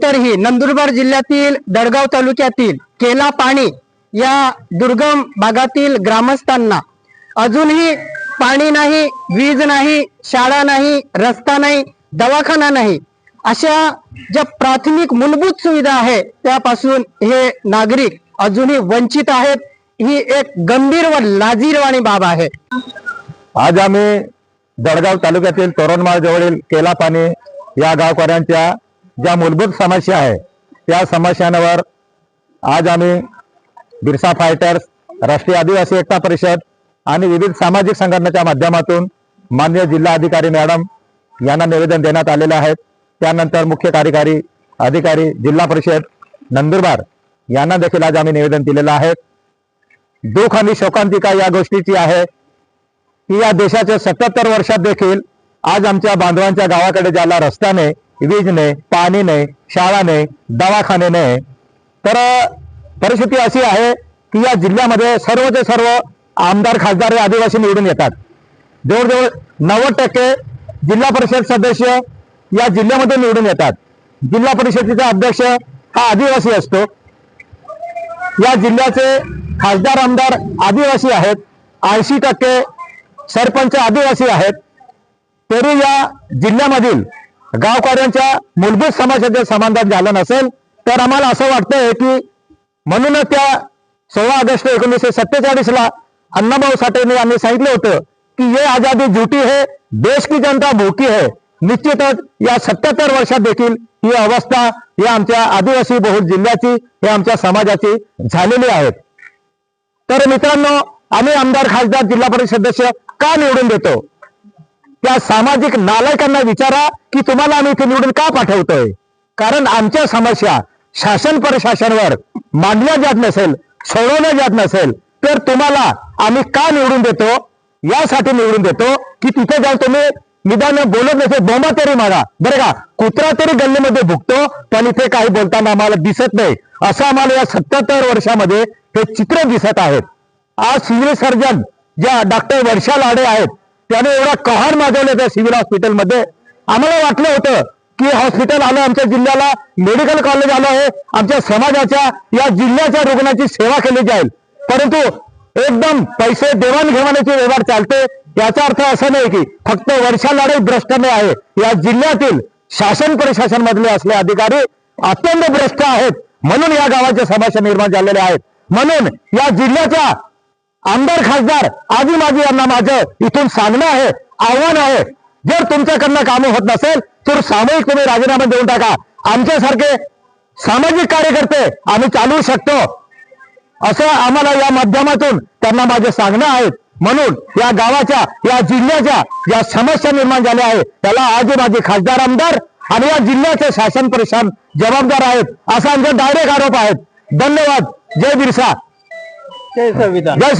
त्यानंतरही नंदुरबार जिल्ह्यातील दडगाव तालुक्यातील केला पाणी या दुर्गम भागातील ग्रामस्थांना अजूनही पाणी नाही वीज नाही शाळा नाही रस्ता नाही दवाखाना नाही अशा ज्या प्राथमिक मूलभूत सुविधा आहे त्यापासून हे नागरिक अजूनही वंचित आहेत. ही एक गंभीर व लाजीरवाणी बाब आहे. आज आम्ही दडगाव तालुक्यातील तोरणमाळ जवळील केला पाणी या गावकऱ्यांच्या ज्या मूलभूत समस्या आहे त्या समस्यांवर आज आम्ही बिरसा फायटर्स राष्ट्रीय आदिवासी एकता परिषद आणि विविध सामाजिक संघटनेच्या माध्यमातून मान्य जिल्हा अधिकारी मॅडम यांना निवेदन देण्यात आलेले आहेत. त्यानंतर मुख्य कार्यकारी अधिकारी जिल्हा परिषद नंदुरबार यांना देखील आज आम्ही निवेदन दिलेलं आहे. दुःख आणि शोकांतिका या गोष्टीची आहे की या देशाच्या सत्याहत्तर वर्षात देखील आज आमच्या बांधवांच्या गावाकडे ज्याला रस्ता नाही वीज नाही पाणी नाही शाळा नाही दवाखाने नाही। तर परिस्थिती अशी आहे की या जिल्ह्यामध्ये सर्वचे सर्व आमदार खासदार हे आदिवासी निवडून येतात. जवळजवळ नव्वद टक्के जिल्हा परिषद सदस्य या जिल्ह्यामध्ये निवडून येतात. जिल्हा परिषदेचा अध्यक्ष हा आदिवासी असतो. या जिल्ह्याचे खासदार आमदार आदिवासी आहेत. ऐंशी टक्के सरपंच आदिवासी आहेत. तरी या जिल्ह्यामधील गावकऱ्यांच्या मूलभूत समाजाचे समाधान झालं नसेल तर आम्हाला असं वाटतंय की म्हणूनच त्या सोळा ऑगस्ट एकोणीसशे सत्तेचाळीस ला अण्णाभाऊ साठेने यांनी सांगितलं होतं की ये आजादी झुटी है देश की जनता भूकी है निश्चितच या सत्याहत्तर वर्षात देखील ही अवस्था या आमच्या आदिवासी बहुल जिल्ह्याची हे आमच्या समाजाची झालेली आहेत तर मित्रांनो आम्ही आमदार खासदार जिल्हा परिषद सदस्य का निवडून देतो? त्या सामाजिक नालायकांना विचारा की तुम्हाला आम्ही इथे निवडून का पाठवतोय? कारण आमच्या समस्या शासन प्रशासनवर मांडल्या जात नसेल सोडवल्या जात नसेल तर तुम्हाला आम्ही का निवडून देतो? यासाठी निवडून देतो की तिथे जाऊन तुम्ही निदान बोलत नसेल बोंबा तरी मारा. बरं का कुत्रा तरी गल्लीमध्ये भुगतो पण इथे काही बोलताना आम्हाला दिसत नाही. असं आम्हाला या सत्याहत्तर वर्षामध्ये हे चित्र दिसत आहेत आज सिव्हिल सर्जन ज्या डॉक्टर वर्षा लाडे आहेत त्याने एवढा कहर माजवलं त्या सिव्हिल हॉस्पिटलमध्ये. आम्हाला वाटलं होतं की हॉस्पिटल आलं आमच्या जिल्ह्याला मेडिकल कॉलेज आलं आहे आमच्या समाजाच्या या जिल्ह्याच्या रुग्णाची सेवा केली जाईल. परंतु एकदम पैसे देवाणघेवाणीचे व्यवहार चालते याचा अर्थ असा नाही की फक्त वर्षाला लाडे भ्रष्ट नाही आहे. या जिल्ह्यातील शासन प्रशासन मधले असले अधिकारी अत्यंत भ्रष्ट आहेत. म्हणून या गावाच्या समस्या निर्माण झालेल्या आहेत. म्हणून या जिल्ह्याच्या आमदार खासदार आधी माझी यांना माझं इथून सांगणं आहे आव्हान आहे. जर तुमच्याकडनं कामं होत नसेल तर सामूहिक तुम्ही राजीनामा देऊन टाका. आमच्यासारखे सामाजिक कार्यकर्ते आम्ही चालवू शकतो. असं आम्हाला या माध्यमातून त्यांना माझे सांगणं आहे. म्हणून या गावाच्या या जिल्ह्याच्या ज्या समस्या निर्माण झाल्या आहेत त्याला आजी माझे खासदार आमदार आणि या जिल्ह्याचे शासन प्रशासन जबाबदार आहेत असा आमचा डायरेक्ट आरोप आहेत. धन्यवाद. जय बिरसा. जय संविधान. जय